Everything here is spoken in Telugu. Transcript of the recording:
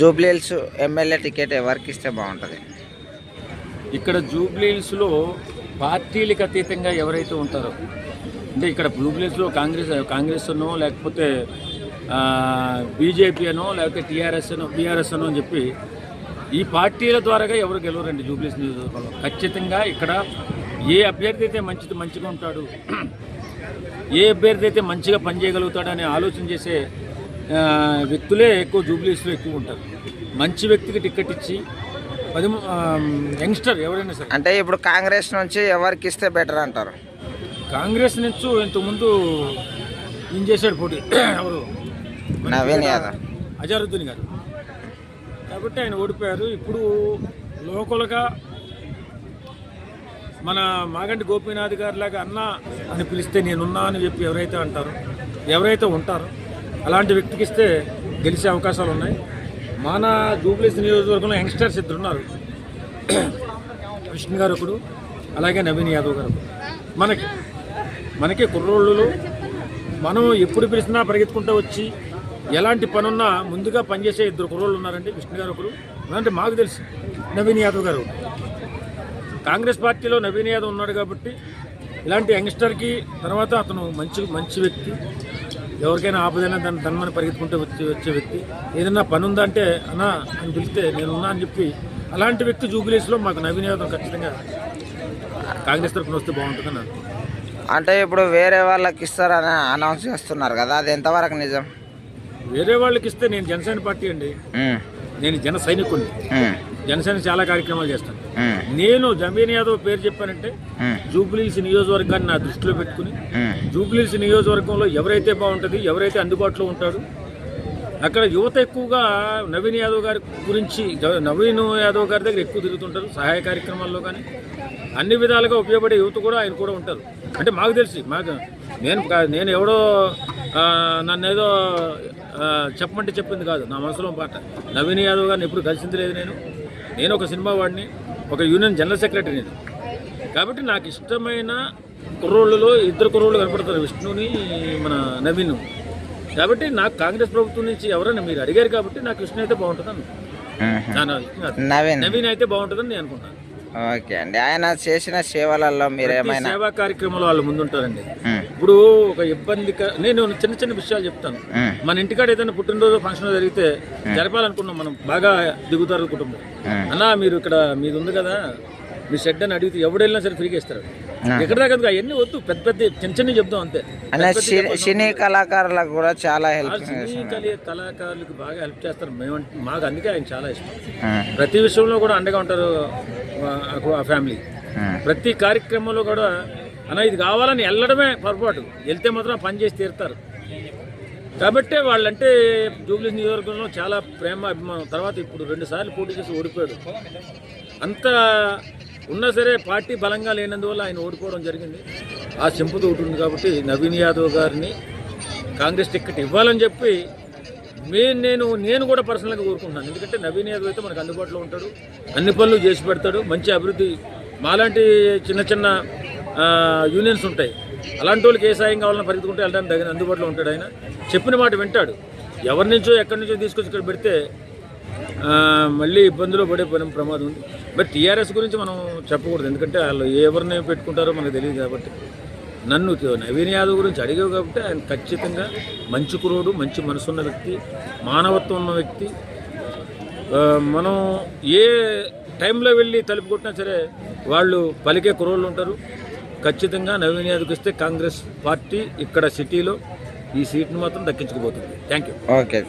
జూబ్లీహిల్స్ ఎమ్మెల్యే టికెట్ ఎవరికి ఇస్తే బాగుంటుంది? ఇక్కడ జూబ్లీహిల్స్లో పార్టీలకు అతీతంగా ఎవరైతే ఉంటారో అంటే ఇక్కడ జూబ్లీహిల్స్లో కాంగ్రెస్ కాంగ్రెస్ అనో లేకపోతే బీజేపీ అనో లేకపోతే టీఆర్ఎస్ అనో బీఆర్ఎస్ అనో అని చెప్పి ఈ పార్టీల ద్వారాగా ఎవరు గెలవరండి జూబ్లీహిల్స్ నియోజకవర్గంలో? ఖచ్చితంగా ఇక్కడ ఏ అభ్యర్థి అయితే మంచిది మంచిగా ఉంటాడు ఏ అభ్యర్థి అయితే మంచిగా పనిచేయగలుగుతాడని ఆలోచన చేసే వ్యక్తులే ఎక్కువ జూబ్లీస్లో ఎక్కువ ఉంటారు. మంచి వ్యక్తికి టికెట్ ఇచ్చి పది యంగ్స్టర్ ఎవరైనా సరే. అంటే ఇప్పుడు కాంగ్రెస్ నుంచి ఎవరికి ఇస్తే బెటర్ అంటారు? కాంగ్రెస్ నుంచి ఇంతకుముందు ఈయన చేశాడు పోటీ? ఎవరు? నవీన్ యాదవ్. అజారుద్దీన్ గారు. కాబట్టి ఆయన ఓడిపోయారు. ఇప్పుడు లోకల్గా మన మాగంటి గోపీనాథ్ గారి లాగా అన్న అని పిలిస్తే నేనున్నా అని చెప్పి ఎవరైతే అంటారో ఎవరైతే ఉంటారో అలాంటి వ్యక్తికి ఇస్తే గెలిచే అవకాశాలు ఉన్నాయి. మన జూబ్లీస్ నియోజకవర్గంలో యంగ్స్టర్స్ ఇద్దరు ఉన్నారు కృష్ణ గారు ఒకడు అలాగే నవీన్ యాదవ్ గారు మనకి మనకి కుర్రోళ్ళు మనం ఎప్పుడు పిలిచినా పరిగెత్తుకుంటూ వచ్చి ఎలాంటి పనున్నా ముందుగా పనిచేసే ఇద్దరు కుర్రోళ్ళు ఉన్నారండి. విష్ణు గారు ఒకరు. అంటే మాకు తెలుసు నవీన్ యాదవ్ గారు కాంగ్రెస్ పార్టీలో నవీన్ యాదవ్ ఉన్నాడు కాబట్టి ఇలాంటి యంగ్స్టర్కి తర్వాత అతను మంచి మంచి వ్యక్తి. ఎవరికైనా ఆపదైనా దాన్ని ధన్మని పరిగెత్తుకుంటూ వచ్చే వచ్చే వ్యక్తి. ఏదైనా పని ఉందంటే అన్నా అని పిలిస్తే నేను ఉన్నా అని చెప్పి అలాంటి వ్యక్తి జూబిలీస్లో మాకు నవీన్ యాదవ్ ఖచ్చితంగా కాంగ్రెస్ తరఫున వస్తే బాగుంటుందని అనుకుంటున్నాను అంటే ఇప్పుడు వేరే వాళ్ళకి ఇస్తారని అనౌన్స్ చేస్తున్నారు కదా అది ఎంతవరకు నిజం? వేరే వాళ్ళకి ఇస్తే నేను జనసేన పార్టీ అండి. నేను జన సైనికుడిని జనసేన చాలా కార్యక్రమాలు చేస్తాను. నేను జమీన్ యాదవ్ పేరు చెప్పానంటే జూబ్లీస్ నియోజకవర్గాన్ని నా దృష్టిలో పెట్టుకుని జూబ్లీస్ నియోజకవర్గంలో ఎవరైతే బాగుంటుంది ఎవరైతే అందుబాటులో ఉంటాడు అక్కడ యువత ఎక్కువగా నవీన్ యాదవ్ గారి గురించి నవీన్ యాదవ్ గారి దగ్గర ఎక్కువ తిరుగుతుంటారు సహాయ కార్యక్రమాల్లో కానీ. అన్ని విధాలుగా ఉపయోగపడే యువత కూడా ఆయన కూడా ఉంటారు. అంటే మాకు తెలిసి మాకు నేను నేను ఎవడో నన్ను ఏదో చెప్పమంటే చెప్పింది కాదు నా మనసులో పాట నవీన్ యాదవ్ గారిని ఎప్పుడు కలిసింది లేదు నేను. నేను ఒక సినిమా వాడిని. ఒక యూనియన్ జనరల్ సెక్రటరీ నేను కాబట్టి నాకు ఇష్టమైన కుర్రోళ్ళలో ఇద్దరు కుర్రోళ్ళు కనపడతారు విష్ణుని మన నవీన్ కాబట్టి నాకు కాంగ్రెస్ ప్రభుత్వం నుంచి ఎవరైనా మీరు అడిగారు కాబట్టి నాకు విష్ణు అయితే బాగుంటుందని. నవీన్ అయితే బాగుంటుందని నేను అనుకుంటాను. ఓకే అండి. ఆయన చేసిన సేవలలో మీరు ఏమైనా సేవా కార్యక్రమంలో వాళ్ళు ముందుంటారండి. ఇప్పుడు ఒక ఇబ్బంది నేను చిన్న చిన్న విషయాలు చెప్తాను. మన ఇంటికాడ ఏదైనా పుట్టినరోజు ఫంక్షన్ జరిగితే జరపాలనుకున్నాం మనం. బాగా దిగుతారు కుటుంబం. అన్నా మీరు ఇక్కడ మీది ఉంది కదా. మీ షెడ్ అని అడిగితే ఎవడెళ్ళినా సరే ఫ్రీగా ఇస్తారు. ఎక్కడ దాకా? అవన్నీ వద్దు. పెద్ద పెద్ద చిన్న చిన్న చెప్తాం అంతే. అలా సినీ కళాకారులకు కూడా చాలా హెల్ప్ కళాకారులకు బాగా హెల్ప్ చేస్తారు. మేము మాకు అందుకే ఆయన చాలా ఇష్టం. ప్రతి విషయంలో కూడా అండగా ఉంటారు. ఆ- ఫ్యామిలీ. ప్రతి కార్యక్రమంలో కూడా అన్న ఇది కావాలని వెళ్ళడమే పొరపాటు. వెళ్తే మాత్రం పని చేసి తీరుతారు. కాబట్టే వాళ్ళంటే జూబ్లీ నియోజకవర్గంలో చాలా ప్రేమ అభిమానం. తర్వాత ఇప్పుడు రెండు సార్లు పోటీ చేసి ఓడిపోయాడు. అంత ఉన్నా సరే పార్టీ బలంగా లేనందువల్ల ఆయన ఓడిపోవడం జరిగింది. ఆ చెంపుతో ఉంటుంది కాబట్టి నవీన్ యాదవ్ గారిని కాంగ్రెస్ టికెట్ ఇవ్వాలని చెప్పి మెయిన్ నేను నేను కూడా పర్సనల్గా కోరుకుంటున్నాను. ఎందుకంటే నవీన్ యాదవ్ అయితే మనకు అందుబాటులో ఉంటాడు. అన్ని పనులు చేసి పెడతాడు. మంచి అభివృద్ధి మాలాంటి చిన్న చిన్న యూనియన్స్ ఉంటాయి. అలాంటి వాళ్ళకి ఏ సాయం కావాలన్నా పరిగెత్తుకుంటే వెళ్ళడానికి తగిన అందుబాటులో ఉంటాడు ఆయన. చెప్పిన మాట వింటాడు. ఎవరి నుంచో ఎక్కడి నుంచో తీసుకొచ్చి ఇక్కడ పెడితే మళ్ళీ ఇబ్బందులు పడే పని ప్రమాదం ఉంది. బట్ టీఆర్ఎస్ గురించి మనం చెప్పకూడదు. ఎందుకంటే వాళ్ళు ఎవరిని పెట్టుకుంటారో మనకు తెలియదు కాబట్టి. నన్ను నవీన్ యాదవ్ గురించి అడిగావు కాబట్టి ఆయన ఖచ్చితంగా మంచి కురుడు మంచి మనసున్న వ్యక్తి మానవత్వం ఉన్న వ్యక్తి మనం ఏ టైంలో వెళ్ళి తలుపు కొట్టినా సరే వాళ్ళు పలికే కురోళ్ళు ఉంటారు. ఖచ్చితంగా నవీన్ యాదవ్కి ఇస్తే కాంగ్రెస్ పార్టీ ఇక్కడ సిటీలో ఈ సీట్ను మాత్రం దక్కించుకుపోతుంది. Thank you. ఓకే.